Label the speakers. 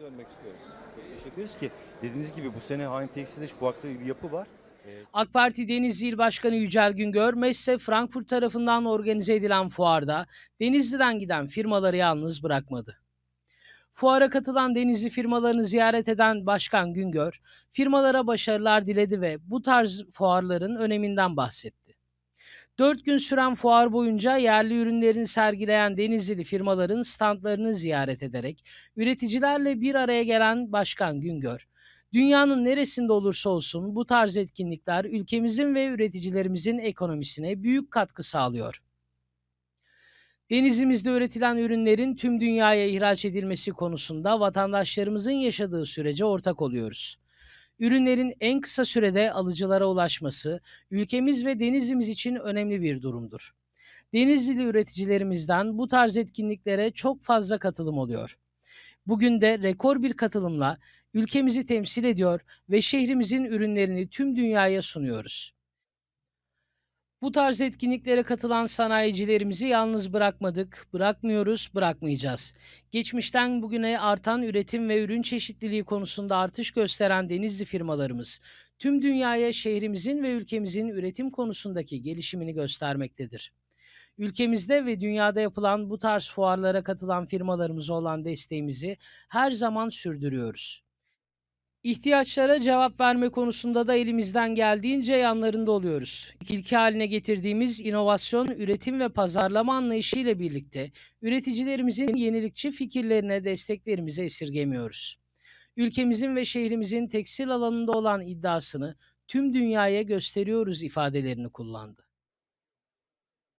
Speaker 1: dönmek istiyoruz. Teşekkür ederiz ki dediğiniz gibi bu sene Hain Tekstil'de farklı bir yapı var. Ee,
Speaker 2: AK Parti Denizli İl Başkanı Yücel Güngör, Messe Frankfurt tarafından organize edilen fuarda Denizli'den giden firmaları yalnız bırakmadı. Fuara katılan Denizli firmalarını ziyaret eden Başkan Güngör, firmalara başarılar diledi ve bu tarz fuarların öneminden bahsetti. Dört gün süren fuar boyunca yerli ürünlerini sergileyen Denizlili firmaların standlarını ziyaret ederek üreticilerle bir araya gelen Başkan Güngör, dünyanın neresinde olursa olsun bu tarz etkinlikler ülkemizin ve üreticilerimizin ekonomisine büyük katkı sağlıyor. Denizimizde üretilen ürünlerin tüm dünyaya ihraç edilmesi konusunda vatandaşlarımızın yaşadığı sürece ortak oluyoruz. Ürünlerin en kısa sürede alıcılara ulaşması ülkemiz ve denizimiz için önemli bir durumdur. Denizlili üreticilerimizden bu tarz etkinliklere çok fazla katılım oluyor. Bugün de rekor bir katılımla ülkemizi temsil ediyor ve şehrimizin ürünlerini tüm dünyaya sunuyoruz. Bu tarz etkinliklere katılan sanayicilerimizi yalnız bırakmadık, bırakmıyoruz, bırakmayacağız. Geçmişten bugüne artan üretim ve ürün çeşitliliği konusunda artış gösteren Denizli firmalarımız tüm dünyaya şehrimizin ve ülkemizin üretim konusundaki gelişimini göstermektedir. Ülkemizde ve dünyada yapılan bu tarz fuarlara katılan firmalarımıza olan desteğimizi her zaman sürdürüyoruz. İhtiyaçlara cevap verme konusunda da elimizden geldiğince yanlarında oluyoruz. İlki haline getirdiğimiz inovasyon, üretim ve pazarlama anlayışı ile birlikte üreticilerimizin yenilikçi fikirlerine desteklerimizi esirgemiyoruz. Ülkemizin ve şehrimizin tekstil alanında olan iddiasını tüm dünyaya gösteriyoruz ifadelerini kullandı.